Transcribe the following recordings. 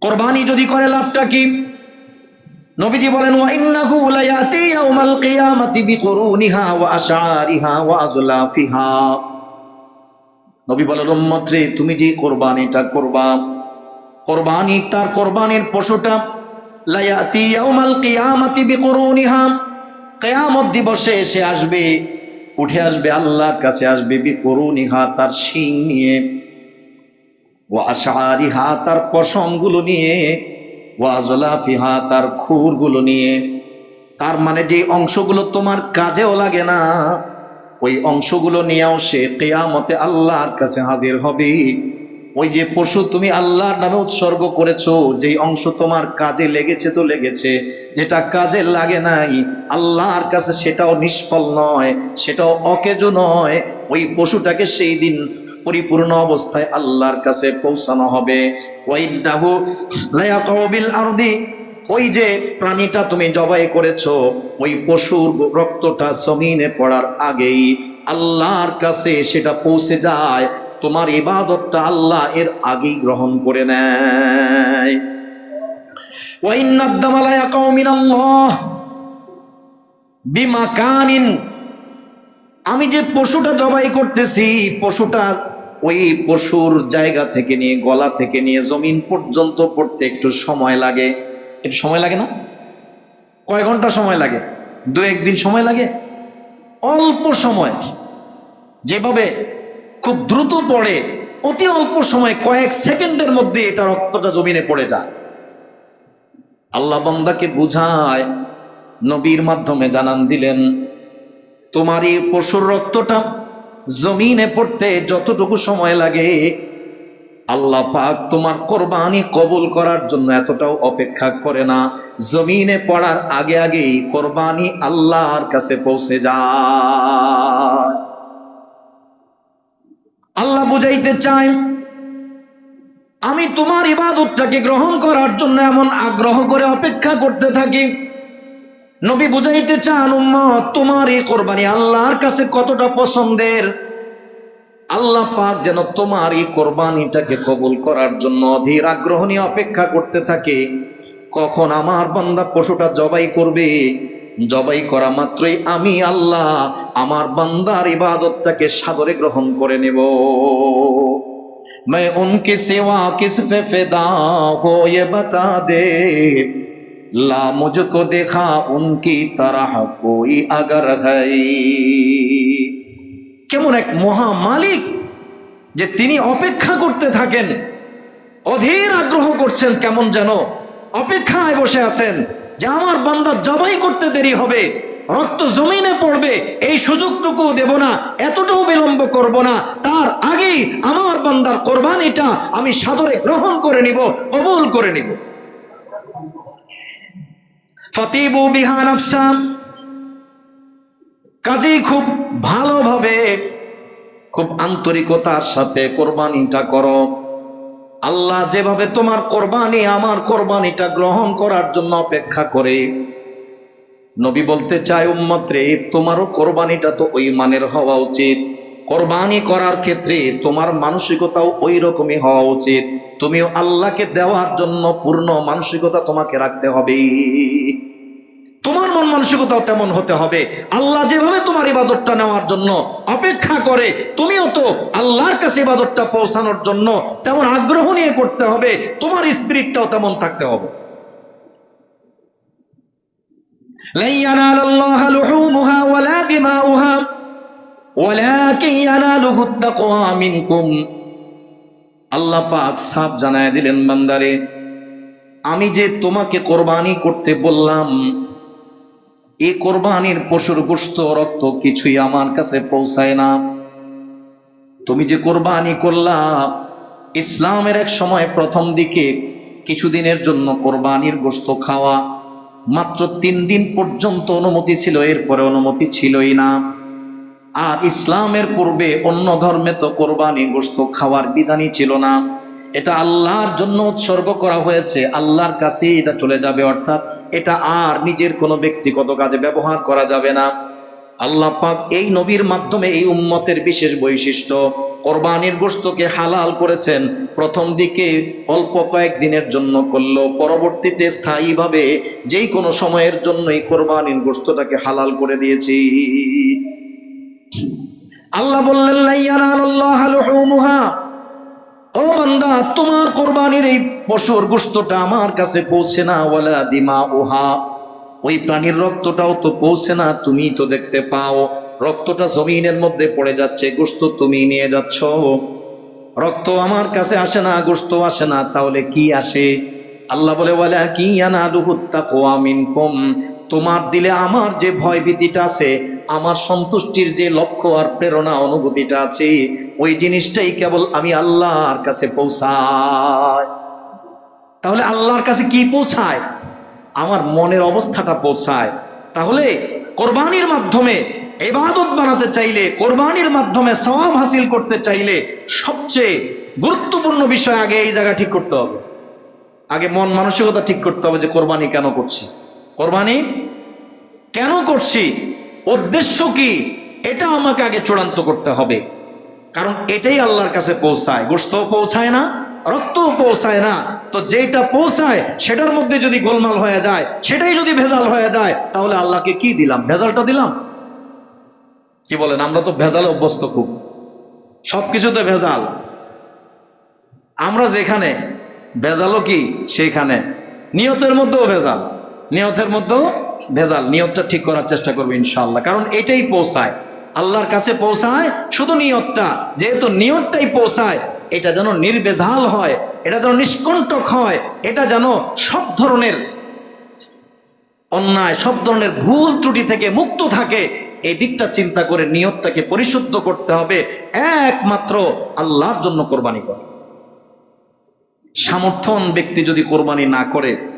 কোরবানি যদি করে লাভটা কি? নবীজি বলেন নবী বলেন তুমি যে কোরবানিটা করবা, কোরবানি, তার কোরবানির পশুটা কিয়ামত দিবসে এসে আসবে, উঠে আসবে আল্লাহর কাছে আসবে বিকুরুনিহা, তার শিং নিয়ে। ওয়া আশআরিহা, তার পশমগুলো নিয়ে ওয়াজলাফিহা তার খুরগুলো নিয়ে। তার মানে যে অংশগুলো তোমার কাজেও লাগে না, ওই অংশগুলো নিয়েও সে কেয়ামতে আল্লাহর কাছে হাজির হবে। ওই যে পশু তুমি আল্লাহর নামে উৎসর্গ করেছ, যেই অংশ তোমার কাজে লেগেছে তো লেগেছে, যেটা কাজে লাগে নাই, আল্লাহর কাছে সেটাও নিষ্ফল নয়, সেটাও অকেজো নয়। ওই পশুটাকে সেই দিন পরিপূর্ণ অবস্থায় আল্লাহর কাছে পৌঁছানো হবে। ওই যে প্রাণীটা তুমি জবাই করেছ, ওই পশুর রক্তটা জমিনে পড়ার আগেই আল্লাহর কাছে সেটা পৌঁছে যায়। তোমার ইবাদতটা আল্লাহ এর আগেই গ্রহণ করে নেয়। মিনাল্লাহ, বিমাকানিন। আমি যে পশুটা জবাই করতেছি, পশুটা ওই পশুর জায়গা থেকে নিয়ে, গলা থেকে নিয়ে, জমিন পর্যন্ত পড়তে একটু সময় লাগে। একটু সময় লাগে না? কয় ঘণ্টা সময় লাগে? দু একদিন সময় লাগে? অল্প সময়। যেভাবে খুব দ্রুত পড়ে, অতি অল্প সময়, কয়েক সেকেন্ডের মধ্যে এটা রক্তটা জমিনে পড়ে যায়। আল্লাহ বান্দাকে বুঝায়, নবীর মাধ্যমে জানান দিলেন, তোমার এই পশুর রক্তটা জমিনে পড়তে যতটুকু সময় লাগে, আল্লাহ পাক তোমার কোরবানি কবুল করার জন্য এতটাও অপেক্ষা করে না। জমিনে পড়ার আগে আগেই কোরবানি আল্লাহর কাছে পৌঁছে যায়। আল্লাহ বুঝাইতে চায়, আমি তোমার ইবাদতটাকে গ্রহণ করার জন্য এমন আগ্রহ করে অপেক্ষা করতে থাকি। নবী বুঝাইতে চান উম্মত তোমার এই কোরবানি আল্লাহর কাছে কতটা পছন্দের আল্লাহ পাক যেন তোমার এই কোরবানিটাকে কবুল করার জন্য অধীর আগ্রহ নিয়ে অপেক্ষা করতে থাকে কখন আমার বান্দা পশুটা জবাই করবে জবাই করা মাত্রই আমি আল্লাহ আমার বান্দার ইবাদতটাকে সাদরে গ্রহণ করে নেব मैं उनके सिवा किस पे फिदा हो ये बता दे ला मुझको देखा उनकी तरह कोई अगर है কেমন এক মহা মালিক যে তিনি অপেক্ষা করতে থাকেন অধীর আগ্রহ করছেন কেমন যেন অপেক্ষায় বসে আছেন যে আমার বান্দা জবাই করতে দেরি হবে রক্ত জমিনে পড়বে এই সুযোগটুকু দেব না এতটাও বিলম্ব করব না তার আগেই আমার বান্দার কোরবানিটা আমি সাদরে গ্রহণ করে নিব কবুল করে নিব ফতিবু বিহান নফসাম। কাজেই খুব ভালোভাবে, খুব আন্তরিকতার সাথে কোরবানিটা করো। আল্লাহ যেভাবে তোমার কোরবানি, আমার কোরবানিটা গ্রহণ করার জন্য অপেক্ষা করে। নবী বলতে চায়, উম্মত্রে, তোমারও কোরবানিটা তো ওই মানের হওয়া উচিত। কোরবানি করার ক্ষেত্রে তোমার মানসিকতাও ওই রকমই হওয়া উচিত। তুমিও আল্লাহকে দেওয়ার জন্য পূর্ণ মানসিকতা তোমাকে রাখতে হবে। তোমার মন মানসিকতাও তেমন হতে হবে। আল্লাহ যেভাবে তোমার ইবাদতটা নেওয়ার জন্য অপেক্ষা করে, তুমিও তো আল্লাহর কাছে ইবাদতটা পৌঁছানোর জন্য তেমন আগ্রহ নিয়ে করতে হবে, তোমার স্পিরিটটাও তেমন থাকতে হবে। লাইয়ানালাল্লাহা লুহুমুহা ওয়ালা বিমাউহা পাক সাফ দিলেন, বান্দারে, আমি যে তোমাকে কোরবানি করতে বললাম, এ কোরবানির পশুর গোস্ত রক্ত কিছুই আমার কাছে পৌঁছায় না। তুমি যে কোরবানি করলা, ইসলামের এক সময় প্রথম দিকে কিছুদিনের জন্য কোরবানির গোস্ত খাওয়া মাত্র তিন দিন পর্যন্ত অনুমতি ছিল, এরপরে অনুমতি ছিলই না। আর ইসলামের পূর্বে অন্য ধর্মে তো কোরবানি গোস্ত খাওয়ার বিধানই ছিল না। এটা আল্লাহর জন্য উৎসর্গ করা হয়েছে। আল্লাহর কাছে এটা চলে যাবে, অর্থাৎ এটা আর নিজের কোনো ব্যক্তিগত কাজে ব্যবহার করা যাবে না। আল্লাহ পাক এই নবীর মাধ্যমে এই উম্মতের বিশেষ বৈশিষ্ট্য, কোরবানির গোস্তকে হালাল করেছেন, প্রথম দিকে অল্প কয়েক দিনের জন্য করল পরবর্তীতে স্থায়ীভাবে যেই কোনো সময়ের জন্যই কোরবানির গোস্তটাকে হালাল করে দিয়েছি। আল্লাহ বললেন ও বান্দা, তোমার কোরবানির এই পশুর গোস্তটা আমার কাছে পৌঁছে না, ওয়ালা দিমা ওহা ওই প্রাণীর রক্তটাও তো পৌঁছে না, তুমি তো দেখতে পাও, রক্তটা জমিনের মধ্যে পড়ে যাচ্ছে গোস্ত তুমি নিয়ে যাচ্ছ। রক্ত আমার কাছে আসে না গোস্ত আসে না, তাহলে কি আসে? আল্লাহ বলে, ওয়ালা কি আনা আনাদুহুত্তা কোয়ামিন কম তোমার দিলে আমার যে ভয় ভীতিটা আছে আমার সন্তুষ্টির যে লক্ষ্য আর প্রেরণা অনুভূতিটা আছে, ওই জিনিসটাই কেবল আমি আল্লাহর কাছে পৌঁছাই। তাহলে আল্লাহর কাছে কি পৌঁছায়? আমার মনের অবস্থাটা পৌঁছায়। তাহলে কোরবানির মাধ্যমে এবাদত বানাতে চাইলে, কোরবানির মাধ্যমে সওয়াব হাসিল করতে চাইলে সবচেয়ে গুরুত্বপূর্ণ বিষয় আগে এই জায়গা ঠিক করতে হবে। আগে মন মানসিকতা ঠিক করতে হবে যে কোরবানি কেন করছি? কোরবানি কেন করছি? উদ্দেশ্য কি? এটা আমাকে আগে চূড়ান্ত করতে হবে। কারণ এটাই আল্লাহর কাছে পৌঁছায়। গোস্ত পৌঁছায় না রক্ত পৌঁছায় না। তো যেটা পৌঁছায়, সেটার মধ্যে যদি গোলমাল হয়ে যায়, সেটাই যদি ভেজাল হয়ে যায়, তাহলে আল্লাহকে কি দিলাম? ভেজালটা দিলাম? কি বলেন? আমরা তো ভেজাল অভ্যস্ত খুব। সবকিছুতে ভেজাল। আমরা যেখানে, ভেজালও কি? সেইখানে। নিয়তের মধ্যেও ভেজাল। নিয়তের মধ্যেও ভেজাল, নিয়তটা ঠিক করার চেষ্টা করব ইনশাল্লাহ কারণ এটাই পৌঁছায়। আল্লাহর কাছে পৌঁছায় শুধু নিয়তটা। যেহেতু নিয়তটাই পৌঁছায়, এটা যেন নির্বেজাল হয়, এটা যেন নিষ্কণ্টক হয়, এটা যেন সব ধরনের অন্যায়, সব ধরনের ভুল ত্রুটি থেকে মুক্ত থাকে, এই দিকটা চিন্তা করে নিয়তটাকে পরিশুদ্ধ করতে হবে। একমাত্র আল্লাহর জন্য কোরবানি করে। সামর্থ্যন ব্যক্তি যদি কোরবানি না করে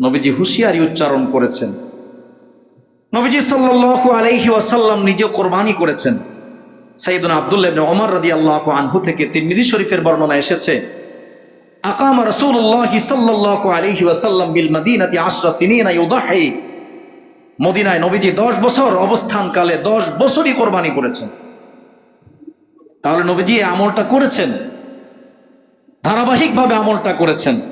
নবীজি হুঁশিয়ারি উচ্চারণ করেছেন। নবীজি সাল্লাল্লাহু আলাইহি ওয়াসাল্লাম নিজেও কোরবানি করেছেন। সাইদুন আব্দুল্লাহ ইবনে ওমর রাদিয়াল্লাহু আনহু থেকে তিন তিরমিজি শরীফের বর্ণনা এসেছে, আকাম রাসূলুল্লাহ সাল্লাল্লাহু আলাইহি ওয়াসাল্লাম বিল মদিনাতি আশরা সিনিনা নবীজি 10 বছর অবস্থানকালে 10 বছরই কোরবানি করেছেন। তাহলে নবীজি আমলটা করেছেন? ধারাবাহিকভাবে আমলটা করেছেন।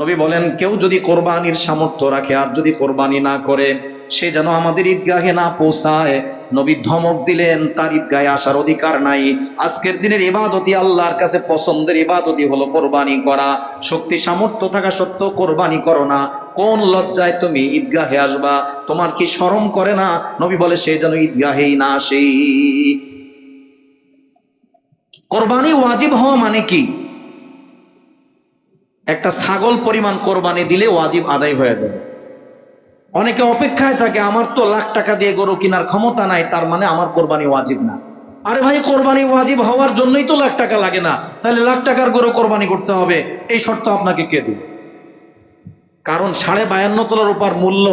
নবী বলেন, কেউ যদি কোরবানির সামর্থ্য রাখে আর যদি কোরবানি না করে, সে যেন আমাদের ঈদগাহে না পৌঁছায়। নবী ধমক দিলেন, তার ঈদগাহে আসার অধিকার নাই। আজকের দিনের ইবাদতি আল্লাহর কাছে পছন্দের ইবাদতি হলো কোরবানি করা। শক্তি, সামর্থ্য থাকা সত্ত্বেও কোরবানি করো না। কোন লজ্জায় তুমি ঈদগাহে আসবা? তোমার কি শরম করে না? নবী বলে, সে যেন ঈদগাহেই না আসে। কোরবানি ওয়াজিব হওয়া মানে কি? একটা ছাগল পরিমাণ কোরবানি দিলে ওয়াজিব আদায় হয়ে যাবে অনেকে অপেক্ষায় থাকে, আমার তো লাখ টাকা দিয়ে গরু কেনার ক্ষমতা নাই, তার মানে আমার কোরবানি ওয়াজিব না। আরে ভাই, কোরবানি ওয়াজিব হওয়ার জন্যই তো লাখ টাকা লাগে না। তাহলে লাখ টাকার গরু কোরবানি করতে হবে, এই শর্ত আপনাকে কে দিবে কারণ সাড়ে বায়ান্ন তোলার উপর মূল্য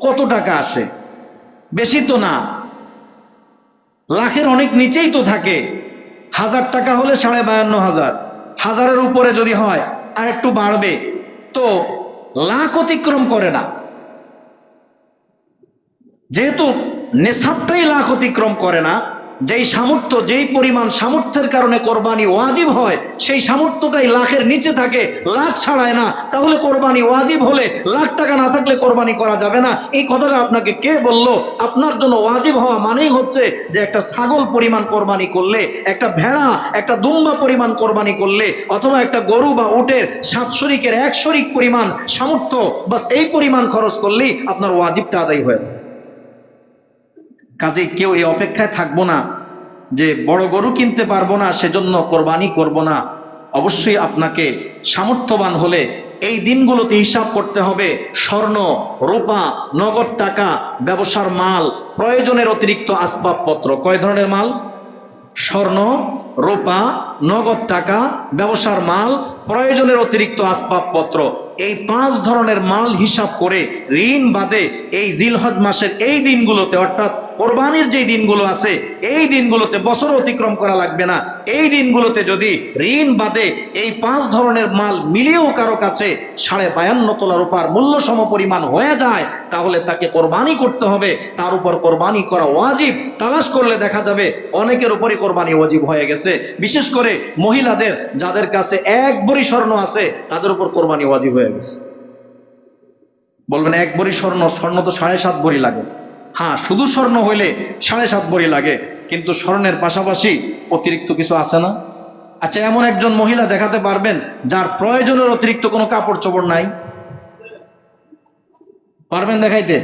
কত টাকা আসে? বেশি তো না। লাখের অনেক নিচেই তো থাকে। হাজার টাকা হলে সাড়ে বায়ান্ন হাজার। হাজারের উপরে যদি হয় আর একটু বাড়বে তো লাখ অতিক্রম করে না। যেহেতু নেশাবটাই লাখ অতিক্রম করে না যেই সামর্থ্য, যেই পরিমাণ সামর্থ্যের কারণে কোরবানি ওয়াজিব হয়, সেই সামর্থ্যটাই লাখের নিচে থাকে, লাখ ছাড়ায় না। তাহলে কোরবানি ওয়াজিব হলে লাখ টাকা না থাকলে কোরবানি করা যাবে না। এই কথাটা আপনাকে কে বলল? আপনার জন্য ওয়াজিব হওয়া মানেই হচ্ছে যে একটা ছাগল পরিমাণ কোরবানি করলে, একটা ভেড়া, একটা দুম্বা পরিমাণ কোরবানি করলে, অথবা একটা গরু বা উটের সাত শরিকের এক শরিক পরিমাণ সামর্থ্য, বাস এই পরিমাণ খরচ করলেই আপনার ওয়াজিবটা আদায় হয়ে যায়। কাজে কেউ এই অপেক্ষায় থাকব না যে বড় গরু কিনতে পারব না, সেজন্য কোরবানি করব না। অবশ্যই আপনাকে সামর্থ্যবান হলে এই দিনগুলোতে হিসাব করতে হবে স্বর্ণ, রূপা, নগদ টাকা, ব্যবসার মাল, প্রয়োজনের অতিরিক্ত আসবাবপত্র। কয় ধরনের মাল? স্বর্ণ, রূপা, নগদ টাকা, ব্যবসার মাল, প্রয়োজনের অতিরিক্ত আসবাবপত্র। এই পাঁচ ধরনের মাল হিসাব করে ঋণ বাদে এই জিলহজ মাসের এই দিনগুলোতে, অর্থাৎ কোরবানির যে দিনগুলো আছে, এই দিনগুলোতে বছর অতিক্রম করা লাগবে না। এই দিনগুলোতে যদি ঋণ বাদে এই পাঁচ ধরনের মাল মিলিয়েও কারও কাছে সাড়ে বায়ান্ন তোলার উপর মূল্য সম পরিমাণ হয়ে যায়, তাহলে তাকে কোরবানি করতে হবে। তার উপর কোরবানি করা ওয়াজিব। তালাশ করলে দেখা যাবে অনেকের উপরই কোরবানি ওয়াজিব হয়ে গেছে। বিশেষ করে মহিলাদের, যাদের কাছে এক বড়ি স্বর্ণ আছে, তাদের উপর কোরবানি ওয়াজিব হয়ে গেছে। বলবেন, এক বড়ি স্বর্ণ স্বর্ণ তো সাড়ে সাত বড়ি লাগে। হ্যাঁ শুধু স্বর্ণ হইলে সাড়ে সাত বড়ি লাগে, কিন্তু স্বর্ণের পাশাপাশি অতিরিক্ত কিছু আছে না? আচ্ছা এমন একজন মহিলা দেখাতে পারবেন যার প্রয়োজনের অতিরিক্ত কোনো কাপড় চোপড় নাই? পারবেন দেখাইতে?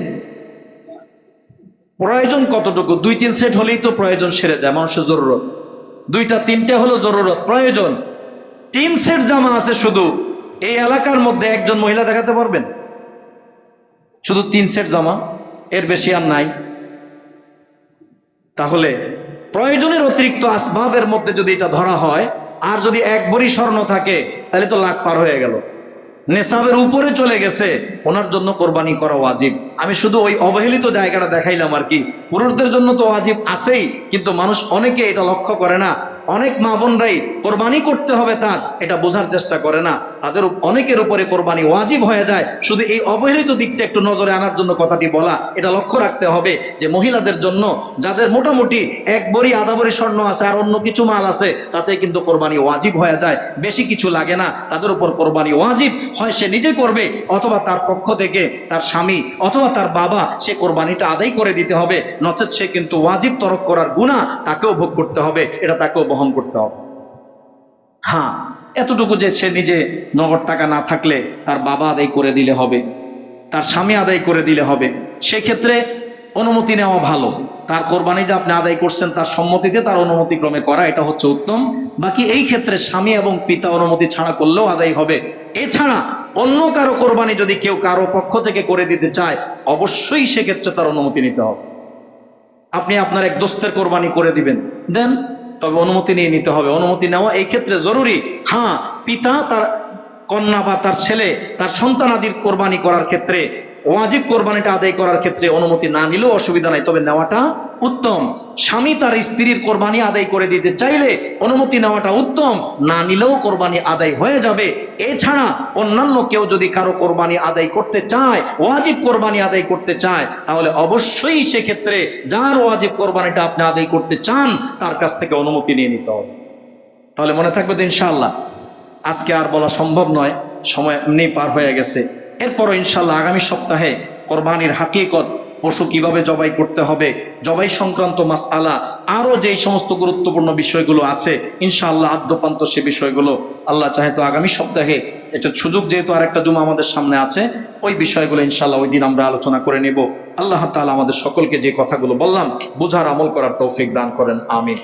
প্রয়োজন কতটুকু? দুই, তিন সেট হলেই তো প্রয়োজন সেরে যায়, মানুষের জরুরত। দুইটা, তিনটে হলো জরুরত, প্রয়োজন। তিন সেট জামা আছে শুধু, এই এলাকার মধ্যে একজন মহিলা দেখাতে পারবেন? শুধু তিন সেট জামা? এর বেশি আর নাই। তাহলে প্রয়োজনের অতিরিক্ত আসবাবের মধ্যে যদি এটা ধরা হয়, আর যদি এক বড়ি স্বর্ণ থাকে, তাহলে তো লাখ পার হয়ে গেল। নেশাবের উপরে চলে গেছে, ওনার জন্য কোরবানি করা ওয়াজিব। আমি শুধু ওই অবহেলিত জায়গাটা দেখাইলাম আর কি। পুরুষদের জন্য তো ওয়াজিব আছেই, কিন্তু মানুষ অনেকে এটা লক্ষ্য করে না। অনেক মা বোনরাই কোরবানি করতে হবে তার, এটা বোঝার চেষ্টা করে না। তাদের অনেকের উপরে কোরবানি ওয়াজিব হয়ে যায়। শুধু এই অবহেলিত দিকটা একটু নজরে আনার জন্য কথাটি বলা, এটা লক্ষ্য রাখতে হবে যে মহিলাদের জন্য যাদের মোটামুটি এক বড়ি, আধা বড়ি স্বর্ণ আছে আর অন্য কিছু মাল আছে, তাতে কিন্তু কোরবানি ওয়াজিব হয়ে যায়। বেশি কিছু লাগে না। তাদের উপর কোরবানি ওয়াজিব হয় সে নিজে করবে, অথবা তার পক্ষ থেকে তার স্বামী অথবা তার বাবা সে কোরবানিটা আদায় করে দিতে হবে। নচেত সে কিন্তু ওয়াজিব তরক করার গুণা তাকেও ভোগ করতে হবে, এটা তাকেও বহন করতে হবে। হ্যাঁ এতটুকু যে সে নিজে নগদ টাকা না থাকলে তার বাবা আদায় করে দিলে হবে, তার স্বামী আদায় করে দিলে হবে, সেক্ষেত্রে অনুমতি নেওয়া ভালো। তার কোরবানি যে আপনি আদায় করছেন, তার সম্মতিতে তার অনুমতি ক্রমে করা, এটা হচ্ছে উত্তম। বাকি এই ক্ষেত্রে স্বামী এবং পিতা অনুমতি ছাড়া করলেও আদায় হবে। এছাড়া অন্য কারও কোরবানি যদি কেউ কারও পক্ষ থেকে করে দিতে চায়, অবশ্যই সেক্ষেত্রে তার অনুমতি নিতে হবে। আপনি আপনার এক দোস্তের কোরবানি করে দিবেন। দেন তবে অনুমতি নিয়ে নিতে হবে। অনুমতি নেওয়া এই ক্ষেত্রে জরুরি। হ্যাঁ পিতা তার কন্যা বা তার ছেলে, তার সন্তানাদির কোরবানি করার ক্ষেত্রে ওয়াজিব কোরবানিটা আদায় করার ক্ষেত্রে অনুমতি না নিলেও অসুবিধা নাই, তবে নেওয়াটা উত্তম। স্বামী তার স্ত্রীর কোরবানি আদায় করে দিতে চাইলে অনুমতি নেওয়াটা উত্তম, না নিলেও কোরবানি আদায় হয়ে যাবে। এছাড়া অন্যান্য কেউ যদি কারও কোরবানি আদায় করতে চায়, ওয়াজিব কোরবানি আদায় করতে চায়, তাহলে অবশ্যই সেক্ষেত্রে যার ওয়াজিব কোরবানিটা আপনি আদায় করতে চান, তার কাছ থেকে অনুমতি নিয়ে নিতে হবে। তাহলে মনে থাকবে তো ইনশাআল্লাহ, আজকে আর বলা সম্ভব নয়, সময় এমনি পার হয়ে গেছে। এরপরও ইনশাল্লাহ আগামী সপ্তাহে কোরবানির হাকিকত, পশু কীভাবে জবাই করতে হবে, জবাই সংক্রান্ত মাস মাসআলা আরও যেই সমস্ত গুরুত্বপূর্ণ বিষয়গুলো আছে, ইনশাআল্লাহ আদ্যপান্ত সে বিষয়গুলো আল্লাহ চাহে তো আগামী সপ্তাহে এটা সুযোগ যেহেতু আরেকটা জুমা আমাদের সামনে আছে, ওই বিষয়গুলো ইনশাআল্লাহ ওই দিন আমরা আলোচনা করে নেব। আল্লাহ তাআলা আমাদের সকলকে যে কথাগুলো বললাম, বোঝার আমল করার তৌফিক দান করেন, আমিন।